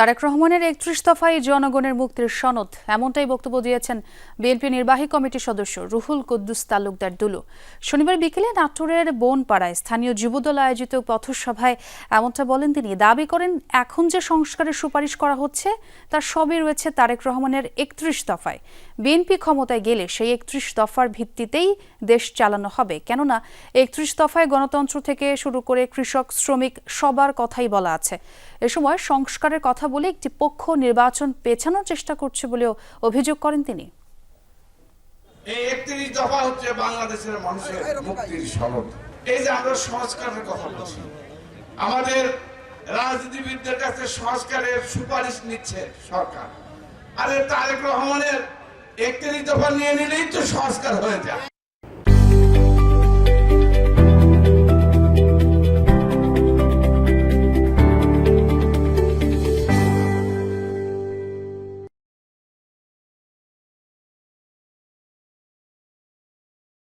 তারেক রহমানের একত্রিশ দফায় জনগণের মুক্তির সনদ, এমনটাই বক্তব্য দিয়েছেন বিএনপি নির্বাহী কমিটির সদস্য রুহুল কুদ্দুস তালুকদার দুলু। শনিবার বিকেলে নাটোরের বনপাড়ায় স্থানীয় যুবদল আয়োজিত পথসভায় এমনটা বলেন তিনি। দাবি করেন, এখন যে সংস্কারের সুপারিশ করা হচ্ছে তার সবই রয়েছে তারেক রহমানের একত্রিশ দফায়। বিএনপি ক্ষমতায় গেলে সেই একত্রিশ দফার ভিত্তিতেই দেশ চালানো হবে। কেননা, একত্রিশ দফায় গণতন্ত্র থেকে শুরু করে কৃষক, শ্রমিক সবার কথাই বলা আছে। এ সময় সংস্কারের কথা বলে একটি পক্ষ নির্বাচন পেছানোর চেষ্টা করছে বলেও অভিযোগ করেন তিনি। এই একত্রিশ দফা হচ্ছে বাংলাদেশের মানুষের মুক্তির সনদ এই যে আমরা সংস্কারের কথা বলছি, আমাদের রাজনীতিবিদদের কাছে সংস্কারের সুপারিশ নিচ্ছে সরকার। আরে তারেক রহমানের একত্রিশ দফা নিয়ে নিলেই তো সংস্কার হয়ে যায়।